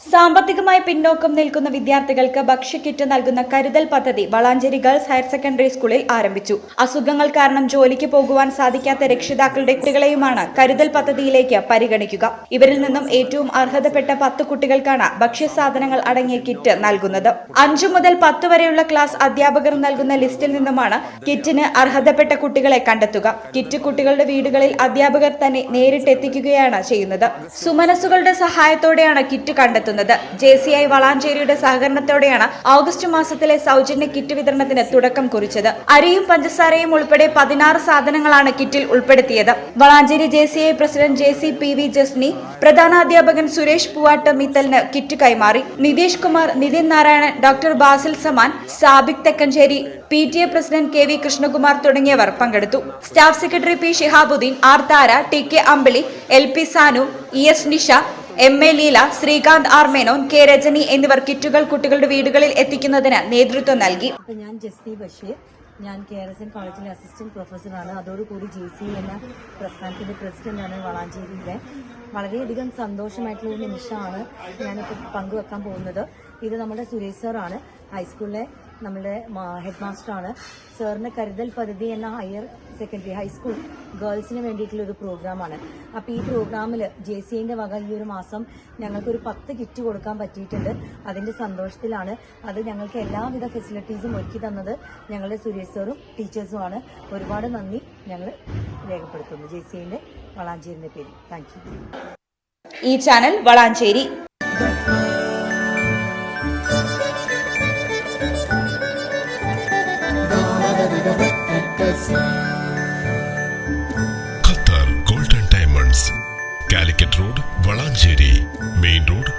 സാമ്പത്തികമായി പിന്നോക്കം നിൽക്കുന്ന വിദ്യാർത്ഥികൾക്ക് ഭക്ഷ്യക്കിറ്റ് നൽകുന്ന കരുതൽ പദ്ധതി വളാഞ്ചേരി ഗേൾസ് ഹയർ സെക്കൻഡറി സ്കൂളിൽ ആരംഭിച്ചു. അസുഖങ്ങൾ കാരണം ജോലിക്ക് പോകുവാൻ സാധിക്കാത്ത രക്ഷിതാക്കളുടെ കുട്ടികളെയുമാണ് കരുതൽ പദ്ധതിയിലേക്ക് പരിഗണിക്കുക. ഇവരിൽ നിന്നും ഏറ്റവും അർഹതപ്പെട്ട പത്ത് കുട്ടികൾക്കാണ് ഭക്ഷ്യസാധനങ്ങൾ അടങ്ങിയ കിറ്റ് നൽകുന്നത്. അഞ്ചു മുതൽ പത്ത് വരെയുള്ള ക്ലാസ് അധ്യാപകർ നൽകുന്ന ലിസ്റ്റിൽ നിന്നുമാണ് കിറ്റിന് അർഹതപ്പെട്ട കുട്ടികളെ കണ്ടെത്തുക. കിറ്റ് കുട്ടികളുടെ വീടുകളിൽ അധ്യാപകർ തന്നെ നേരിട്ട് എത്തിക്കുകയാണ് ചെയ്യുന്നത്. സുമനസുകളുടെ സഹായത്തോടെയാണ് കിറ്റ് കണ്ടെത്തുന്നത്. ജെ സി ഐ വളാഞ്ചേരിയുടെ സഹകരണത്തോടെയാണ് ഓഗസ്റ്റ് മാസത്തിലെ സൗജന്യ കിറ്റ് വിതരണത്തിന് തുടക്കം കുറിച്ചത്. അരിയും പഞ്ചസാരയും ഉൾപ്പെടെ പതിനാറ് സാധനങ്ങളാണ് കിറ്റിൽ ഉൾപ്പെടുത്തിയത്. Valanchery J C I president J C P V Jasni പ്രധാനാധ്യാപകൻ Suresh Poovatt മിത്തലിന് കിറ്റ് കൈമാറി. Nitish Kumar Nithin Narayanan doctor Basil Saman Sabik Thekkanchery P T A president K V Krishnakumar തുടങ്ങിയവർ പങ്കെടുത്തു. Staff secretary P Shihabuddin R Thara T K Ambili L P Sanu E S Nisha M A Leela Sreekanth R Menon K Rajani എന്നിവർ കിറ്റുകൾ കുട്ടികളുടെ വീടുകളിൽ എത്തിക്കുന്നതിന് നേതൃത്വം നൽകി. ഞാൻ ജസ്തി ബഷീർ. ഞാൻ കെ ആർ എസ് എൻ കോളേജിലെ അസിസ്റ്റന്റ് പ്രൊഫസറാണ് അതോടുകൂടി ജെ സി എന്ന പ്രസ്ഥാനത്തിന്റെ പ്രസിഡന്റാണ് വളാഞ്ചേരിയിലെ വളരെയധികം സന്തോഷമായിട്ടുള്ള ഒരു നിമിഷമാണ് ഞാനിപ്പോൾ പങ്കുവെക്കാൻ പോകുന്നത്. ഇത് നമ്മുടെ സുരേഷ് സാറാണ് ഹൈസ്കൂളിലെ നമ്മുടെ ഹെഡ് മാസ്റ്ററാണ് സാറിന് കരുതൽ പദ്ധതി എന്ന ഹയർ സെക്കൻഡറി ഹൈസ്കൂൾ ഗേൾസിന് വേണ്ടിയിട്ടുള്ള ഒരു പ്രോഗ്രാമാണ് അപ്പോൾ ഈ പ്രോഗ്രാമിൽ ജെ സി ഐന്റെ വക ഈ ഒരു മാസം ഞങ്ങൾക്കൊരു പത്ത് കിറ്റ് കൊടുക്കാൻ പറ്റിയിട്ടുണ്ട്. അതിന്റെ സന്തോഷത്തിലാണ്. അത് ഞങ്ങൾക്ക് എല്ലാവിധ ഫെസിലിറ്റീസും ഒരുക്കി തന്നത് ഞങ്ങളുടെ സുരേഷ് സാറും ടീച്ചേഴ്സുമാണ് ഒരുപാട് നന്ദി ഞങ്ങൾ രേഖപ്പെടുത്തുന്നു. ജെ സി ഐന്റെ വളാഞ്ചേരിന്റെ പേര് താങ്ക് ഈ channel Valanchery. Valanchery main road